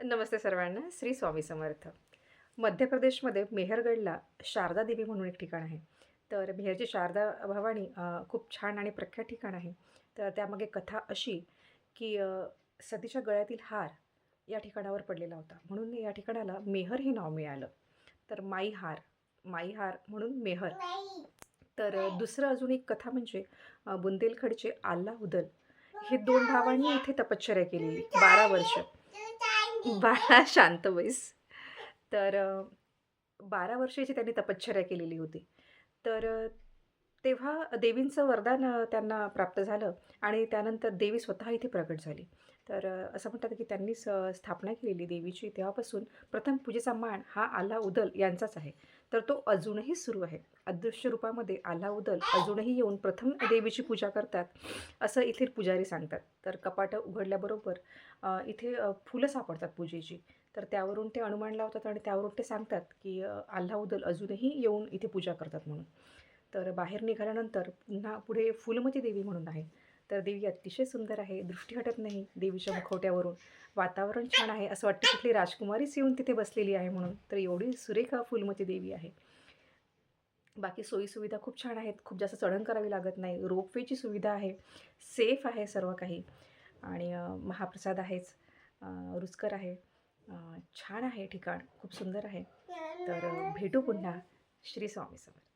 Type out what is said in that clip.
नमस्ते सर्वांना श्री स्वामी समर्थ. मध्य प्रदेशमध्ये मेहरगडला शारदा देवी म्हणून एक ठिकाण आहे. तर मेहरची शारदा भवानी खूप छान आणि प्रख्यात ठिकाण आहे. तर त्यामागे कथा अशी की सतीच्या गळ्यातील हार या ठिकाणावर पडलेला होता. म्हणून या ठिकाणाला मेहर हे नाव मिळालं. तर माई हार माई हार म्हणून मेहर. तर दुसरं अजून एक कथा म्हणजे बुंदेलखडचे आल्ला उदल. हे दोन भावांनी इथे तपश्चर्या केलेली बारा वर्ष. बाळा शांत बैस. तर बारा वर्षाची त्यांनी तपश्चर्या केलेली होती. तर तेव्हा देवींचं वरदान त्यांना प्राप्त झालं आणि त्यानंतर देवी स्वतः इथे प्रकट झाली. तर असं म्हणतात की त्यांनी स स्थापना केलेली देवीची तेव्हापासून प्रथम पूजेचा मान हा आल्हा उदल यांचाच आहे. तर तो अजूनही सुरू आहे. अदृश्य रूपामध्ये आल्हा उदल अजूनही येऊन प्रथम देवीची पूजा करतात असं इथे पुजारी सांगतात. तर कपाटं उघडल्याबरोबर इथे फुलं सापडतात पूजेची. तर त्यावरून ते अनुमान लावतात आणि त्यावरून ते सांगतात की आल्हा आल्हाउदल अजूनही येऊन इथे पूजा करतात म्हणून. तर बाहेर निघाल्यानंतर पुन्हा पुढे फुलमती देवी म्हणून आहे. तर देवी अतिशय सुंदर आहे दृष्टी हटत नाही देवीच्या मुखवट्यावरून. वातावरण छान आहे असं वाटतं कुठली राजकुमारीच येऊन तिथे बसलेली आहे म्हणून. तर एवढी सुरेख फुलमती देवी आहे. बाकी सोयीसुविधा खूप छान आहेत. खूप जास्त चढण करावी लागत नाही. रोपवेची सुविधा आहे. सेफ आहे सर्व काही. आणि महाप्रसाद आहेच. रुचकर आहे. छान आहे ठिकाण. खूप सुंदर आहे. तर भेटू पुन्हा. श्री स्वामी समर्थ.